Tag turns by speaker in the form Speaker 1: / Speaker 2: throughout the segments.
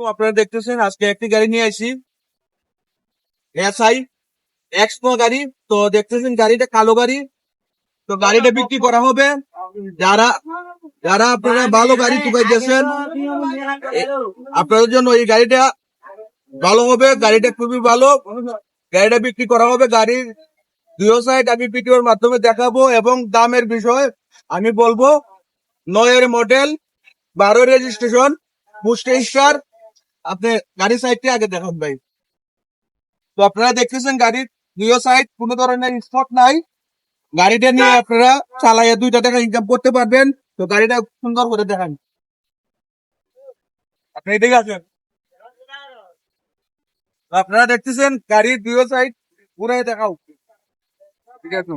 Speaker 1: আলাইকুম, আপনারা দেখতেছেন, আজকে একটি গাড়ি নিয়ে আসি এসআই, এক্সপো গাড়ি। তো দেখতেছেন, গাড়িটা কালো গাড়ি। তো গাড়িটা বিক্রি করা হবে। যারা যারা আপনারা ভালো গাড়ি টুকাইতেছেন আপনাদের জন্য এই গাড়িটা ভালো হবে। গাড়িটা খুবই ভালো। গাড়িটা বিক্রি করা হবে। গাড়ির দুই সাইড আমি ভিডিওর মাধ্যমে দেখাবো এবং দামের বিষয় আমি বলব। নয়ের মডেল বারো রেজিস্ট্রেশন স্টার আপনি গাড়ি সাইডটি আগে দেখান ভাই। তো আপনারা দেখতেছেন গাড়ির দুই সাইড কোনো ধরনের স্পট নাই। গাড়িটা নিয়ে আপনারা চালাইয়া দুইটা টাকা ইনকাম করতে পারবেন। তো গাড়িটা সুন্দর করে দেখান। আপনি এদিকে আসেন। আপনারা দেখতেছেন গাড়ির দুই সাইড পুরাই দেখাও। ঠিক আছে?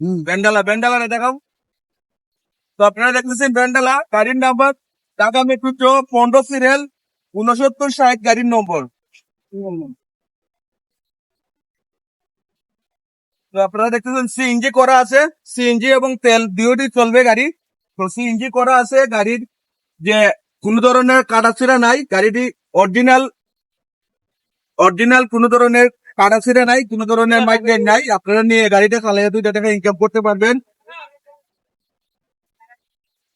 Speaker 1: হম, ব্যান্ডালা ব্যান্ডালা দেখাও। তো আপনারা দেখতেছেন ব্যান্ডালা, গাড়ির নাম্বার ঢাকা মেট্রো পনেরো সিরিয়াল উনসত্তর ষাট গাড়ির নম্বর আপনারা দেখতেছেন সিএনজি করা আছে। সিএনজি এবং তেল, দুইটি চলবে গাড়ি। তো সিএনজি করা আছে গাড়ির যে কোন ধরনের কাটাছিড়া নাই, গাড়িটি অরিজিনাল অরিজিনাল কোন ধরনের কাটাছিড়া নাই, কোন ধরনের মাইগ্রেন নাই। আপনারা নিয়ে গাড়িটা চালিয়ে দুইটা টাকা ইনকাম করতে পারবেন।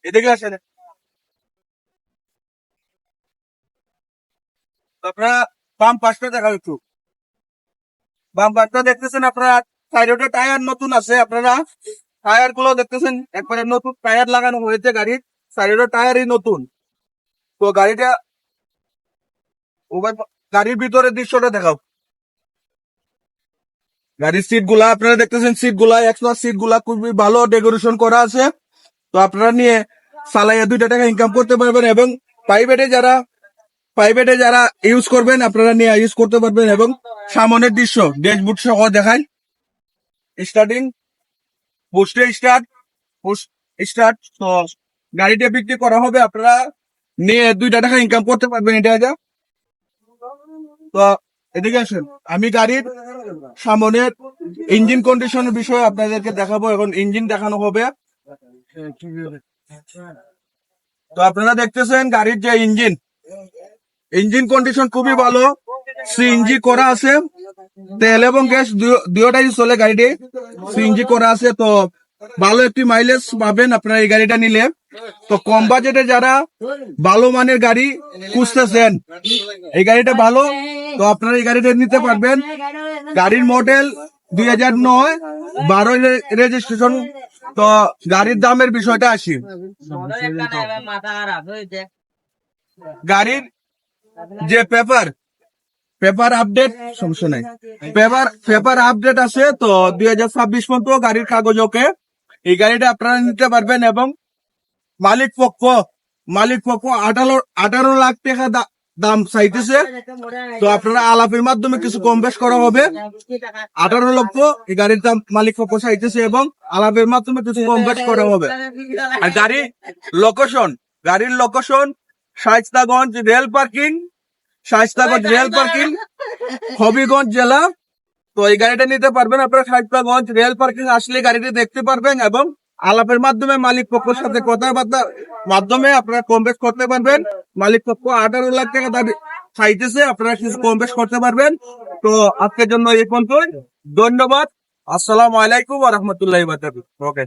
Speaker 1: এদিকে আসেন। আপনারা বাম পাশটা দেখা একটু। বাম পাশটা দেখতেছেন আপনারা সাইডে টায়ার নতুন আছে আপনারা। টায়ারগুলো দেখতেছেন, একবারে নতুন টায়ার লাগানো হয়েছে গাড়ির। সাইডে টায়ারই নতুন। তো গাড়িটা পা- গাড়ির ভিতরে দৃশ্যটা দেখাও। গাড়ির সিটগুলা আপনারা দেখতেছেন সিটগুলা এক্সট্রা সিটগুলা খুবই ভালো ডেকোরেশন করা আছে। তো আপনারা নিয়ে সালাইয়া দুইটা টাকা ইনকাম করতে পারবেন এবং প্রাইভেটে যারা প্রাইভেটে যারা ইউজ করবেন, আপনারা নিয়ে ইউজ করতে পারবেন এবং সামনের দৃশ্য ড্যাশবোর্ড সহ দেখায় স্টার্টিং পোস্টে স্টার্ট পোস্ট স্টার্ট তো গাড়িটা বিক্রি করা হবে, আপনারা নিয়ে দুইটা টাকা ইনকাম করতে পারবেন, এটা যা। তো এদিকে আসেন, আমি গাড়ির সামনের ইঞ্জিন কন্ডিশনের বিষয়ে আপনাদেরকে দেখাবো, এখন ইঞ্জিন দেখানো হবে। তো আপনারা দেখতেছেন গাড়ির যে ইঞ্জিন ইঞ্জিন কন্ডিশন খুবই ভালো। সিএনজি করা আছে। তেল এবং গ্যাস দুটাই চলে গাড়িটি সিএনজি করা আছে। তো ভালো একটি মাইলেজ পাবেন আপনারা এই গাড়িটা নিলে। তো কম বাজেটে যারা ভালো মানের গাড়ি খুঁজতেছেন, এই গাড়িটা ভালো, তো আপনারা এই গাড়িটা নিতে পারবেন। গাড়ির মডেল দুই হাজার নয় বারো রেজিস্ট্রেশন তো গাড়ির দামের বিষয়টা আসি। গাড়ির যে পেপার পেপার আপডেট, সমস্যা নাই। পেপার পেপার আপডেট আছে তো দুই হাজার ছাব্বিশ পর্যন্ত গাড়ির কাগজ, ওকে? এই গাড়িটা আপনারা নিতে পারবেন এবং মালিক পক্ষ মালিক পক্ষ আঠারো আঠারো লাখ টাকা দাম চাইতেছে। তো আপনারা আলাপের মাধ্যমে কিছু কম বেশ করা হবে। আঠারো লক্ষ এই গাড়ির দাম মালিক পক্ষ চাইতেছে এবং আলাপের মাধ্যমে কিছু কম বেশ করা হবে। আর গাড়ি লোকেশন গাড়ির location Shaistaganj rail parking Shaistaganj rail parking Habiganj জেলা। তো এই গাড়িটা নিতে পারবেন আপনারা শাইস্তাগঞ্জ রেল পার্কিং আসলে গাড়িটি দেখতে পারবেন এবং আলাপের মাধ্যমে মালিক পক্ষের সাথে কথাবার্তার মাধ্যমে আপনারা কম বেশ করতে পারবেন। মালিক পক্ষ আঠারো লাখ টাকা দাবি চাইতেছে আপনারা কিছু কম বেশ করতে পারবেন। তো আজকের জন্য এই পর্যন্ত ধন্যবাদ। আসসালামু আলাইকুম রহমতুল্লাহ ওকে